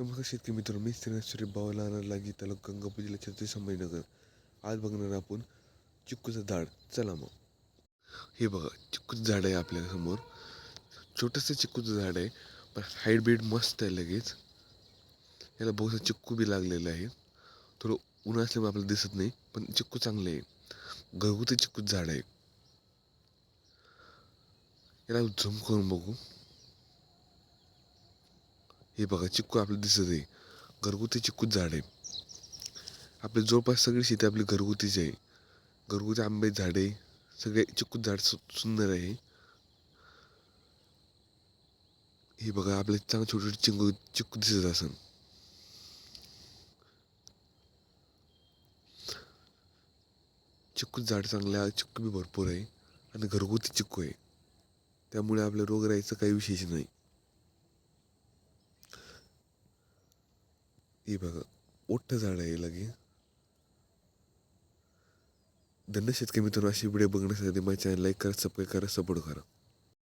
नमस्कार शेतकरी मित्र मी श्रीनाथ बावला लागी तालुका गंगापूर जिल्हा छत्रपती संभाजीनगर. आज बघणार आपण चिक्कूचं झाड. चला मग. हे बघा चिक्कूचं झाड आहे आपल्यासमोर. छोटंसं चिक्कूचं झाड आहे पण हाईट बीट मस्त आहे लगेच. याला बहुत चिक्कू बी लागलेलं आहे. थोडं ऊन असल्यामुळे आपल्याला दिसत नाही पण चिक्कू चांगले आहे. घरगुती चिक्कूचं झाड आहे. याला झूम करून बघू. हे बघा चिक्कू आपलं दिसत आहे. घरगुती चिक्कूच झाड आहे आपली जवळपास सगळी शेती आपली घरगुतीच आहे. घरगुती आंबे झाडे सगळे चिक्कूच झाड सु सुंदर आहे. हे बघा आपले चांगले छोटे छोटे चिंकू चिक्कू दिसत असन. चिक्कूच झाड चांगलं आहे चिक्कू बी भरपूर आहे. आणि घरगुती चिक्कू आहे. त्यामुळे आपल्या रोग राहायचं काही विशेष नाही. हे बघा मोठं झाड आहे लगे. धन्य शेतकरी मित्रांनो अशी व्हिडिओ बघण्यासाठी माझ्या चॅनल लाईक करा सबस्क्राईब करा सपोर्ट करा.